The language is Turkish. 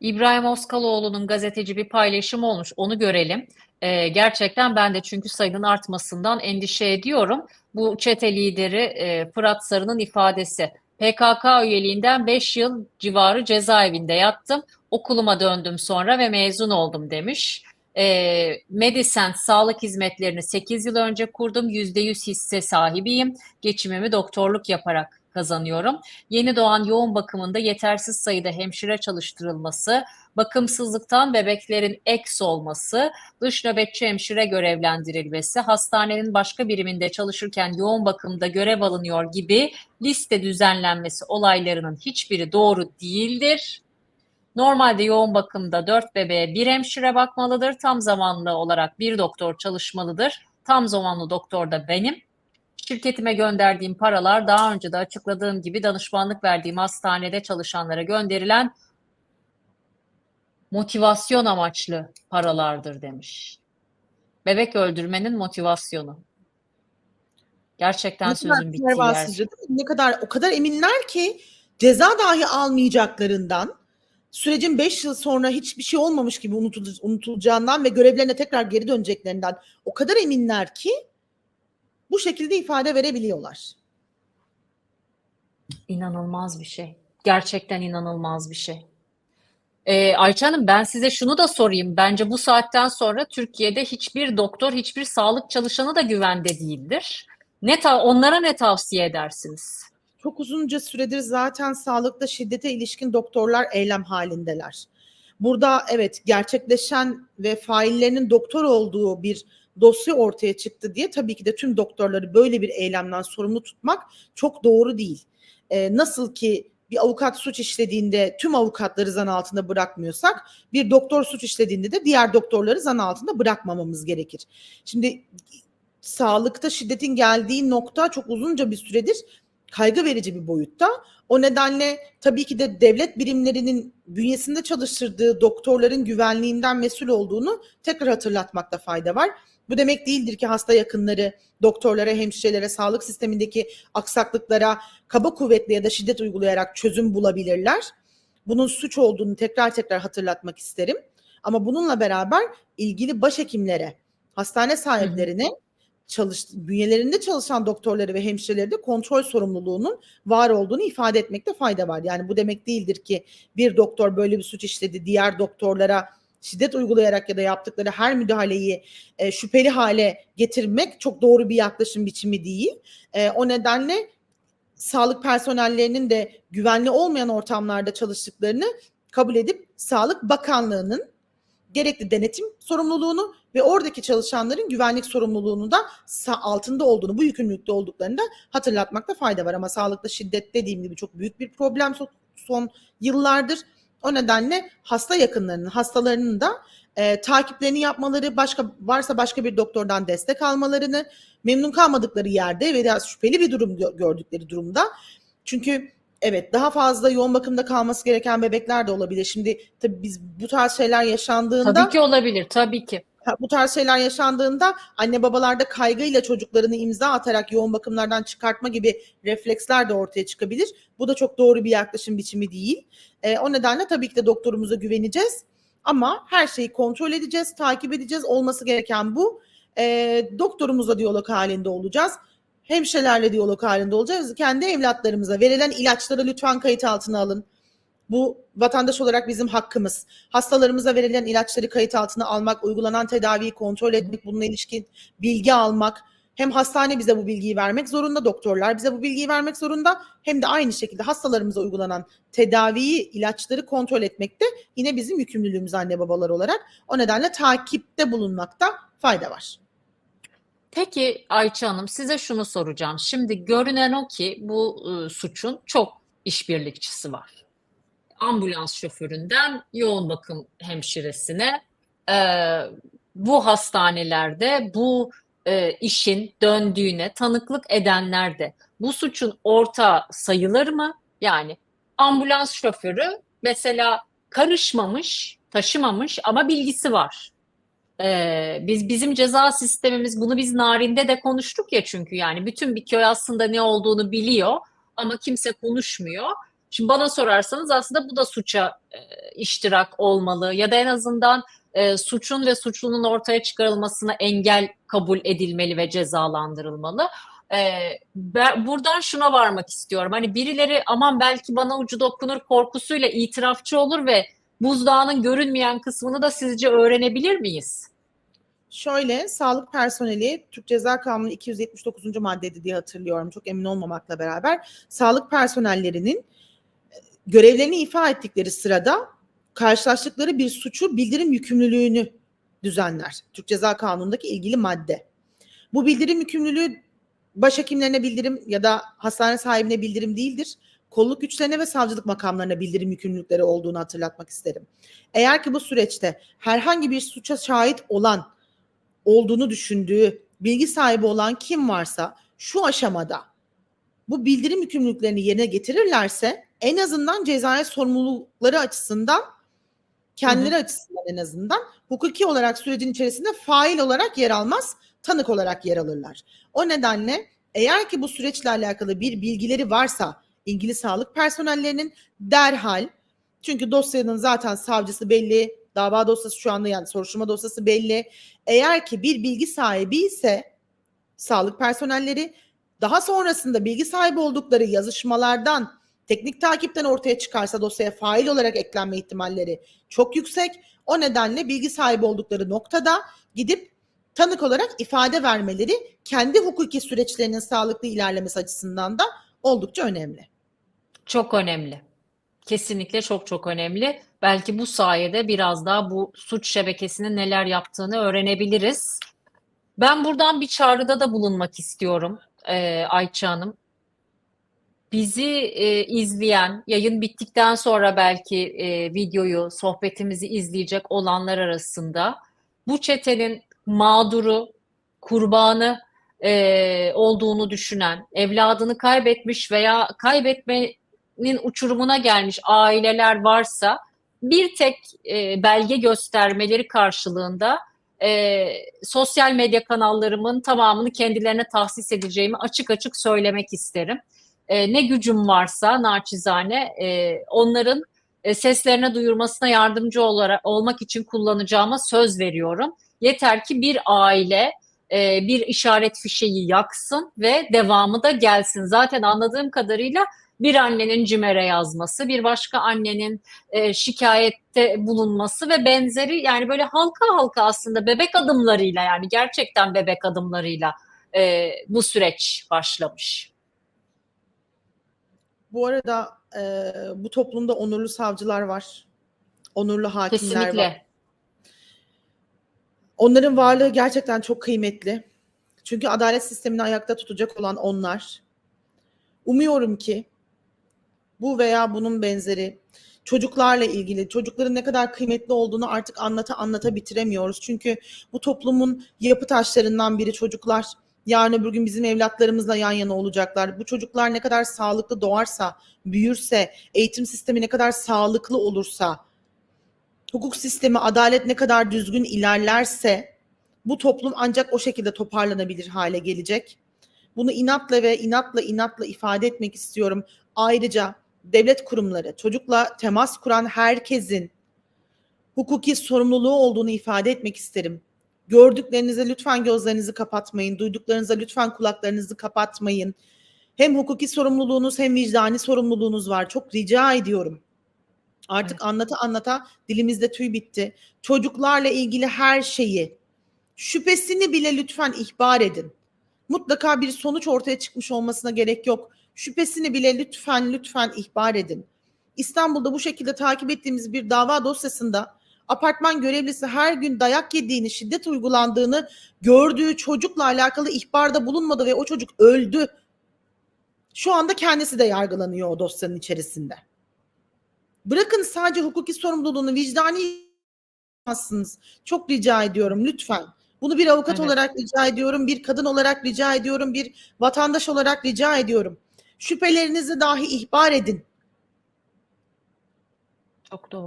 İbrahim Oskaloğlu'nun gazeteci bir paylaşım olmuş. Onu görelim. Ee, gerçekten ben de çünkü sayının artmasından endişe ediyorum. Bu çete lideri e, Fırat Sarı'nın ifadesi. PKK üyeliğinden 5 yıl civarı cezaevinde yattım. Okuluma döndüm sonra ve mezun oldum demiş. E, Medicent sağlık hizmetlerini 8 yıl önce kurdum. %100 hisse sahibiyim. Geçimimi doktorluk yaparak kazanıyorum. Yeni doğan yoğun bakımında yetersiz sayıda hemşire çalıştırılması, bakımsızlıktan bebeklerin eks olması, dış nöbetçi hemşire görevlendirilmesi, hastanenin başka biriminde çalışırken yoğun bakımda görev alınıyor gibi liste düzenlenmesi olaylarının hiçbiri doğru değildir. Normalde yoğun bakımda 4 bebeğe bir hemşire bakmalıdır. Tam zamanlı olarak bir doktor çalışmalıdır. Tam zamanlı doktor da benim. Şirketime gönderdiğim paralar daha önce de açıkladığım gibi danışmanlık verdiğim hastanede çalışanlara gönderilen motivasyon amaçlı paralardır demiş. Bebek öldürmenin motivasyonu. Gerçekten Ne sözün bittiği yer. Ne kadar o kadar eminler ki ceza dahi almayacaklarından sürecin 5 yıl sonra hiçbir şey olmamış gibi unutul- unutulacağından ve görevlerine tekrar geri döneceklerinden o kadar eminler ki bu şekilde ifade verebiliyorlar. İnanılmaz bir şey. Gerçekten inanılmaz bir şey. Ee, Ayça Hanım ben size şunu da sorayım. Bence bu saatten sonra Türkiye'de hiçbir doktor, hiçbir sağlık çalışanı da güvende değildir. Ne ta- onlara ne tavsiye edersiniz? Çok uzunca süredir zaten sağlıkta şiddete ilişkin doktorlar eylem halindeler. Burada evet gerçekleşen ve faillerinin doktor olduğu bir dosya ortaya çıktı diye tabii ki de tüm doktorları böyle bir eylemden sorumlu tutmak çok doğru değil. Ee, nasıl ki bir avukat suç işlediğinde tüm avukatları zan altında bırakmıyorsak bir doktor suç işlediğinde de diğer doktorları zan altında bırakmamamız gerekir. Şimdi sağlıkta şiddetin geldiği nokta çok uzunca bir süredir kaygı verici bir boyutta. O nedenle tabii ki de devlet birimlerinin bünyesinde çalıştırdığı doktorların güvenliğinden mesul olduğunu tekrar hatırlatmakta fayda var. Bu demek değildir ki hasta yakınları doktorlara, hemşirelere, sağlık sistemindeki aksaklıklara kaba kuvvetle ya da şiddet uygulayarak çözüm bulabilirler. Bunun suç olduğunu tekrar tekrar hatırlatmak isterim. Ama bununla beraber ilgili başhekimlere, hastane sahiplerine çalış, bünyelerinde çalışan doktorları ve hemşireleri de kontrol sorumluluğunun var olduğunu ifade etmekte fayda var. Yani bu demek değildir ki bir doktor böyle bir suç işledi, diğer doktorlara şiddet uygulayarak ya da yaptıkları her müdahaleyi e, şüpheli hale getirmek çok doğru bir yaklaşım biçimi değil. E, o nedenle sağlık personellerinin de güvenli olmayan ortamlarda çalıştıklarını kabul edip Sağlık Bakanlığı'nın gerekli denetim sorumluluğunu ve oradaki çalışanların güvenlik sorumluluğunu da altında olduğunu, bu yükümlülükte olduklarını da hatırlatmakta fayda var. Ama sağlıkta şiddet dediğim gibi çok büyük bir problem son yıllardır. O nedenle hasta yakınlarının, hastalarının da e, takiplerini yapmaları, başka varsa başka bir doktordan destek almalarını, memnun kalmadıkları yerde veya şüpheli bir durum gördükleri durumda. Çünkü evet daha fazla yoğun bakımda kalması gereken bebekler de olabilir. Şimdi tabii biz bu tarz şeyler yaşandığında Tabii ki olabilir, tabii ki. bu tarz şeyler yaşandığında anne babalarda kaygıyla çocuklarını imza atarak yoğun bakımlardan çıkartma gibi refleksler de ortaya çıkabilir. Bu da çok doğru bir yaklaşım biçimi değil. E, o nedenle tabii ki de doktorumuza güveneceğiz. Ama her şeyi kontrol edeceğiz, takip edeceğiz. Olması gereken bu. E, doktorumuzla diyalog halinde olacağız hemşirelerle diyalog halinde olacağız. Kendi evlatlarımıza verilen ilaçları lütfen kayıt altına alın. Bu vatandaş olarak bizim hakkımız. Hastalarımıza verilen ilaçları kayıt altına almak, uygulanan tedaviyi kontrol etmek, bununla ilişkin bilgi almak. Hem hastane bize bu bilgiyi vermek zorunda, doktorlar bize bu bilgiyi vermek zorunda. Hem de aynı şekilde hastalarımıza uygulanan tedaviyi, ilaçları kontrol etmek de yine bizim yükümlülüğümüz anne babalar olarak. O nedenle takipte bulunmakta fayda var. Peki Ayça Hanım size şunu soracağım. Şimdi görünen o ki bu e, suçun çok işbirlikçisi var. Ambulans şoföründen yoğun bakım hemşiresine e, bu hastanelerde bu e, işin döndüğüne tanıklık edenler de bu suçun ortağı sayılır mı? Yani ambulans şoförü mesela karışmamış, taşımamış ama bilgisi var. Ee, biz bizim ceza sistemimiz bunu biz narinde de konuştuk ya çünkü yani bütün bir köy aslında ne olduğunu biliyor ama kimse konuşmuyor. Şimdi bana sorarsanız aslında bu da suça e, iştirak olmalı ya da en azından e, suçun ve suçlunun ortaya çıkarılmasına engel kabul edilmeli ve cezalandırılmalı. E, ben buradan şuna varmak istiyorum. Hani birileri aman belki bana ucu dokunur korkusuyla itirafçı olur ve buzdağının görünmeyen kısmını da sizce öğrenebilir miyiz? Şöyle sağlık personeli Türk Ceza Kanunu 279. maddede diye hatırlıyorum çok emin olmamakla beraber sağlık personellerinin e, görevlerini ifa ettikleri sırada karşılaştıkları bir suçu bildirim yükümlülüğünü düzenler. Türk Ceza Kanunu'ndaki ilgili madde. Bu bildirim yükümlülüğü başhekimlerine bildirim ya da hastane sahibine bildirim değildir. Kolluk güçlerine ve savcılık makamlarına bildirim yükümlülükleri olduğunu hatırlatmak isterim. Eğer ki bu süreçte herhangi bir suça şahit olan olduğunu düşündüğü bilgi sahibi olan kim varsa şu aşamada bu bildirim yükümlülüklerini yerine getirirlerse en azından cezai sorumlulukları açısından kendileri açısından en azından hukuki olarak sürecin içerisinde fail olarak yer almaz, tanık olarak yer alırlar. O nedenle eğer ki bu süreçle alakalı bir bilgileri varsa ilgili sağlık personellerinin derhal çünkü dosyanın zaten savcısı belli, dava dosyası şu anda yani soruşturma dosyası belli. Eğer ki bir bilgi sahibi ise sağlık personelleri daha sonrasında bilgi sahibi oldukları yazışmalardan, teknik takipten ortaya çıkarsa dosyaya fail olarak eklenme ihtimalleri çok yüksek. O nedenle bilgi sahibi oldukları noktada gidip tanık olarak ifade vermeleri kendi hukuki süreçlerinin sağlıklı ilerlemesi açısından da oldukça önemli. Çok önemli. Kesinlikle çok çok önemli. Belki bu sayede biraz daha bu suç şebekesinin neler yaptığını öğrenebiliriz. Ben buradan bir çağrıda da bulunmak istiyorum e, Ayça Hanım. Bizi e, izleyen, yayın bittikten sonra belki e, videoyu, sohbetimizi izleyecek olanlar arasında bu çetenin mağduru, kurbanı e, olduğunu düşünen, evladını kaybetmiş veya kaybetmenin uçurumuna gelmiş aileler varsa bir tek e, belge göstermeleri karşılığında e, sosyal medya kanallarımın tamamını kendilerine tahsis edeceğimi açık açık söylemek isterim. E, ne gücüm varsa naçizane e, onların e, seslerine duyurmasına yardımcı olarak olmak için kullanacağıma söz veriyorum. Yeter ki bir aile e, bir işaret fişeği yaksın ve devamı da gelsin. Zaten anladığım kadarıyla bir annenin CİMER'e yazması, bir başka annenin e, şikayette bulunması ve benzeri yani böyle halka halka aslında bebek adımlarıyla yani gerçekten bebek adımlarıyla e, bu süreç başlamış. Bu arada e, bu toplumda onurlu savcılar var. Onurlu hakimler var. Kesinlikle. Onların varlığı gerçekten çok kıymetli. Çünkü adalet sistemini ayakta tutacak olan onlar. Umuyorum ki bu veya bunun benzeri çocuklarla ilgili çocukların ne kadar kıymetli olduğunu artık anlata anlata bitiremiyoruz. Çünkü bu toplumun yapı taşlarından biri çocuklar. Yarın öbür gün bizim evlatlarımızla yan yana olacaklar. Bu çocuklar ne kadar sağlıklı doğarsa, büyürse, eğitim sistemi ne kadar sağlıklı olursa, hukuk sistemi, adalet ne kadar düzgün ilerlerse bu toplum ancak o şekilde toparlanabilir hale gelecek. Bunu inatla ve inatla inatla ifade etmek istiyorum. Ayrıca devlet kurumları, çocukla temas kuran herkesin hukuki sorumluluğu olduğunu ifade etmek isterim. Gördüklerinize lütfen gözlerinizi kapatmayın, duyduklarınıza lütfen kulaklarınızı kapatmayın. Hem hukuki sorumluluğunuz hem vicdani sorumluluğunuz var. Çok rica ediyorum. Artık Evet. anlata anlata dilimizde tüy bitti. Çocuklarla ilgili her şeyi şüphesini bile lütfen ihbar edin. Mutlaka bir sonuç ortaya çıkmış olmasına gerek yok. Şüphesini bile lütfen lütfen ihbar edin. İstanbul'da bu şekilde takip ettiğimiz bir dava dosyasında apartman görevlisi her gün dayak yediğini, şiddet uygulandığını gördüğü çocukla alakalı ihbarda bulunmadı ve o çocuk öldü. Şu anda kendisi de yargılanıyor o dosyanın içerisinde. Bırakın sadece hukuki sorumluluğunu vicdani yapmazsınız. Çok rica ediyorum lütfen. Bunu bir avukat Evet. olarak rica ediyorum, bir kadın olarak rica ediyorum, bir vatandaş olarak rica ediyorum. Şüphelerinizi dahi ihbar edin. Çok doğru.